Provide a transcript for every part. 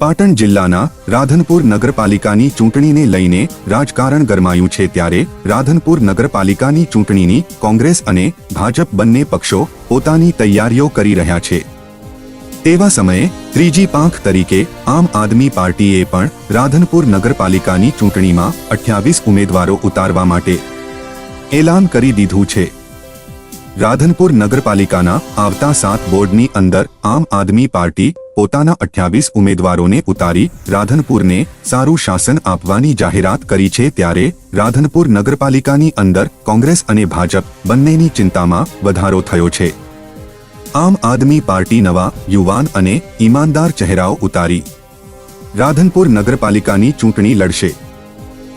પાટણ જિલ્લાના રાધનપુર નગરપાલિકાની ચૂંટણીને લઈને રાજકારણ ગરમાયું છે ત્યારે રાધનપુર નગરપાલિકાની ચૂંટણીની કોંગ્રેસ અને ભાજપ બંને પક્ષો પોતાની તૈયારીઓ કરી રહ્યા છે. તેવા સમયે ત્રીજી પાંખ તરીકે આમ આદમી પાર્ટીએ પણ રાધનપુર નગરપાલિકાની ચૂંટણીમાં અઠ્યાવીસ ઉમેદવારો ઉતારવા માટે એલાન કરી દીધું છે. રાધનપુર નગરપાલિકાના આવતા સાત બોર્ડની અંદર આમ આદમી પાર્ટી પોતાના અઠ્યાવીસ ઉમેદવારોને ઉતારી રાધનપુરને સારું શાસન આપવાની જાહેરાત કરી છે ત્યારે રાધનપુર નગરપાલિકાની અંદર કોંગ્રેસ અને ભાજપ બંનેની ચિંતામાં વધારો થયો છે. આમ આદમી પાર્ટી નવા યુવાન અને ઈમાનદાર ચહેરાઓ ઉતારી. રાધનપુર નગરપાલિકાની ચૂંટણી લડશે.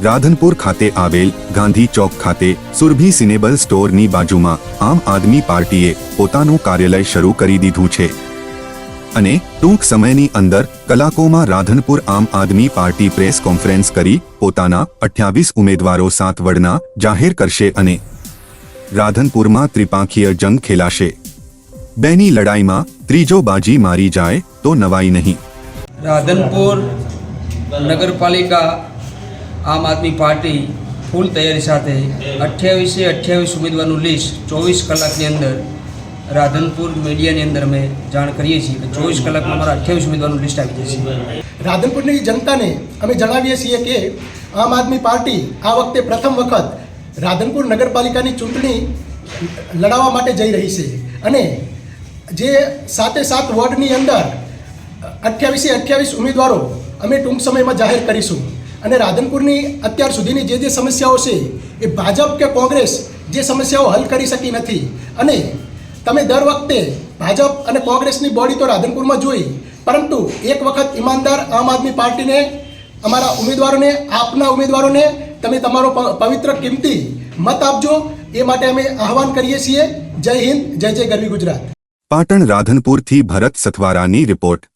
રાધનપુર ખાતે આવેલ ગાંધી ચોક ખાતે સુરભી સિનેબલ સ્ટોરની બાજુમાં આમ આદમી પાર્ટીએ પોતાનું કાર્યાલય શરૂ કરી દીધું છે. અને ટૂંક સમયની અંદર કલાકોમાં રાધનપુર આમ આદમી પાર્ટી પ્રેસ કોન્ફરન્સ કરી પોતાના અઠ્યાવીસ ઉમેદવારો સાત વડના જાહેર કરશે અને રાધનપુરમાં ત્રિપાંખીય જંગ ખેલાશે. બેની લડાઈમાં ત્રીજો બાજી મારી જાય તો નવાઈ નહીં. રાધનપુર નગરપાલિકા આમ આદમી પાર્ટી ફૂલ તૈયારી સાથે અઠ્યાવીસે અઠ્યાવીસ ઉમેદવારનું લિસ્ટ ચોવીસ કલાકની અંદર રાધનપુર મીડિયાની અંદર અમે જાણ કરીએ છીએ કે ચોવીસ કલાકમાં અમારા અઠ્યાવીસ ઉમેદવારનું લિસ્ટ આવી જશે. રાધનપુરની જનતાને અમે જણાવીએ છીએ કે આમ આદમી પાર્ટી આ વખતે પ્રથમ વખત રાધનપુર નગરપાલિકાની ચૂંટણી લડાવવા માટે જઈ રહી છે અને જે સાતે સાત વોર્ડની અંદર અઠ્યાવીસે અઠ્યાવીસ ઉમેદવારો અમે ટૂંક સમયમાં જાહેર કરીશું. અને રાધનપુરની અત્યાર સુધીની જે જે સમસ્યાઓ છે, એ ભાજપ કે કોંગ્રેસ જે સમસ્યાઓ હલ કરી શકી નથી. અને તમે દર વખતે ભાજપ અને કોંગ્રેસની બોડી તો રાધનપુરમાં જોઈ, પરંતુ એક વખત ઈમાનદાર આમ આદમી પાર્ટીને, અમારા ઉમેદવારોને, આપના ઉમેદવારોને તમે તમારો પવિત્ર કિંમતી મત આપજો. એ માટે અમે આહવાન કરીએ છીએ. જય હિન્દ, જય જય ગરવી ગુજરાત. પાટણ રાધનપુરથી ભરત સથવારાની રિપોર્ટ.